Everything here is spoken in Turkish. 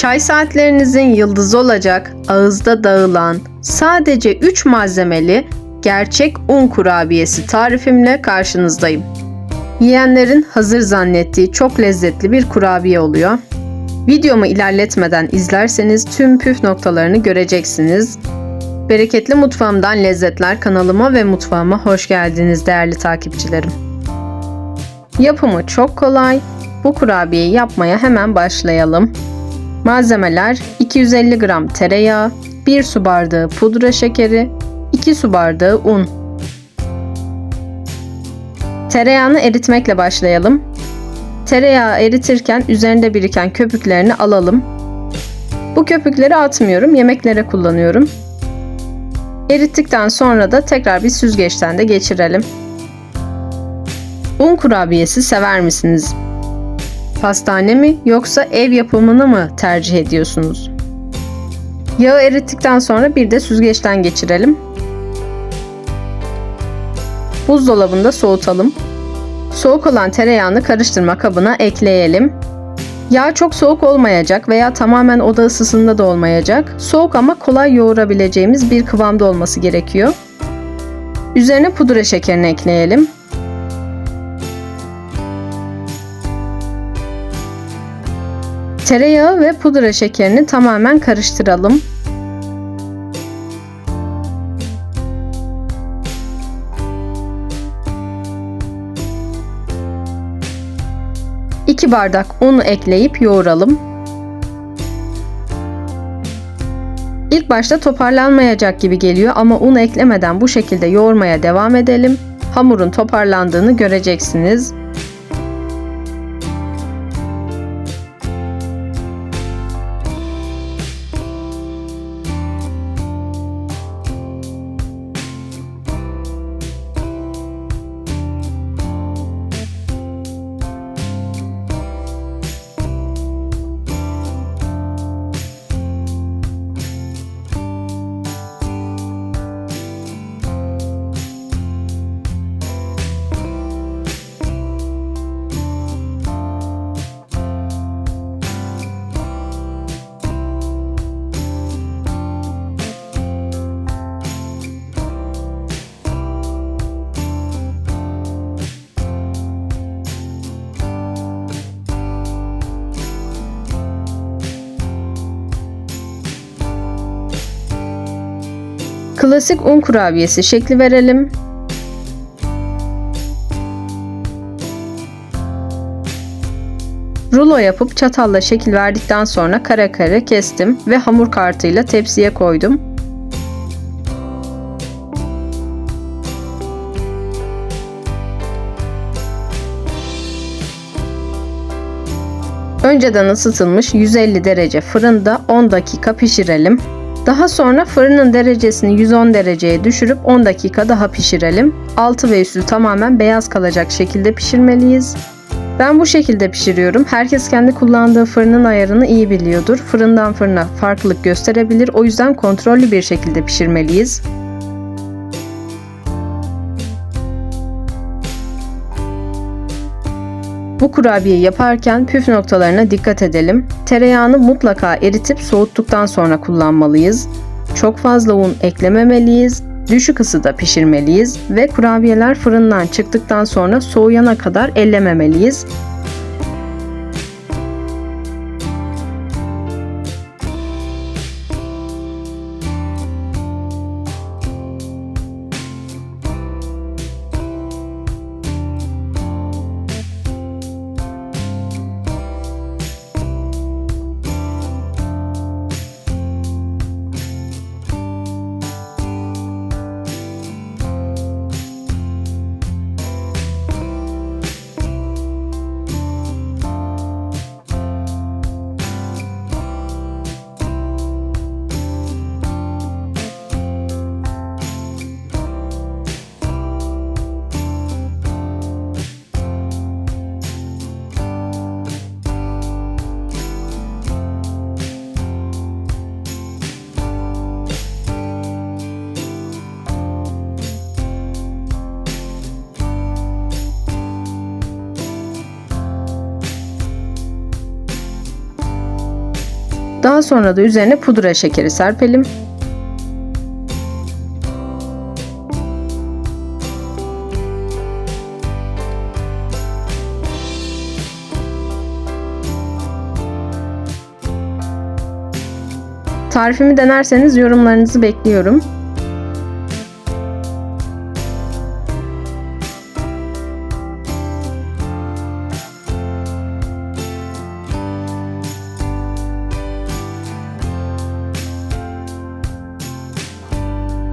Çay saatlerinizin yıldızı olacak, ağızda dağılan, sadece 3 malzemeli gerçek un kurabiyesi tarifimle karşınızdayım. Yiyenlerin hazır zannettiği çok lezzetli bir kurabiye oluyor. Videomu ilerletmeden izlerseniz tüm püf noktalarını göreceksiniz. Bereketli Mutfağımdan Lezzetler kanalıma ve mutfağıma hoş geldiniz değerli takipçilerim. Yapımı çok kolay. Bu kurabiyeyi yapmaya hemen başlayalım. Malzemeler 250 gram tereyağı, 1 su bardağı pudra şekeri, 2 su bardağı un. Tereyağını eritmekle başlayalım. Tereyağı eritirken üzerinde biriken köpüklerini alalım. Bu köpükleri atmıyorum, yemeklere kullanıyorum. Erittikten sonra da tekrar bir süzgeçten de geçirelim. Un kurabiyesi sever misiniz? Pastane mi yoksa ev yapımını mı tercih ediyorsunuz? Yağı erittikten sonra bir de süzgeçten geçirelim. Buzdolabında soğutalım. Soğuk olan tereyağını karıştırma kabına ekleyelim. Yağ çok soğuk olmayacak veya tamamen oda ısısında da olmayacak. Soğuk ama kolay yoğurabileceğimiz bir kıvamda olması gerekiyor. Üzerine pudra şekerini ekleyelim. Tereyağı ve pudra şekerini tamamen karıştıralım. İki bardak un ekleyip yoğuralım. İlk başta toparlanmayacak gibi geliyor ama un eklemeden bu şekilde yoğurmaya devam edelim. Hamurun toparlandığını göreceksiniz. Klasik un kurabiyesi şekli verelim. Rulo yapıp çatalla şekil verdikten sonra kare kare kestim ve hamur kartıyla tepsiye koydum. Önceden ısıtılmış 150 derece fırında 10 dakika pişirelim. Daha sonra fırının derecesini 110 dereceye düşürüp 10 dakika daha pişirelim. Altı ve üstü tamamen beyaz kalacak şekilde pişirmeliyiz. Ben bu şekilde pişiriyorum. Herkes kendi kullandığı fırının ayarını iyi biliyordur. Fırından fırına farklılık gösterebilir. O yüzden kontrollü bir şekilde pişirmeliyiz. Bu kurabiye yaparken püf noktalarına dikkat edelim. Tereyağını mutlaka eritip soğuttuktan sonra kullanmalıyız. Çok fazla un eklememeliyiz. Düşük ısıda pişirmeliyiz ve kurabiyeler fırından çıktıktan sonra soğuyana kadar ellememeliyiz. Daha sonra da üzerine pudra şekeri serpelim. Tarifimi denerseniz yorumlarınızı bekliyorum.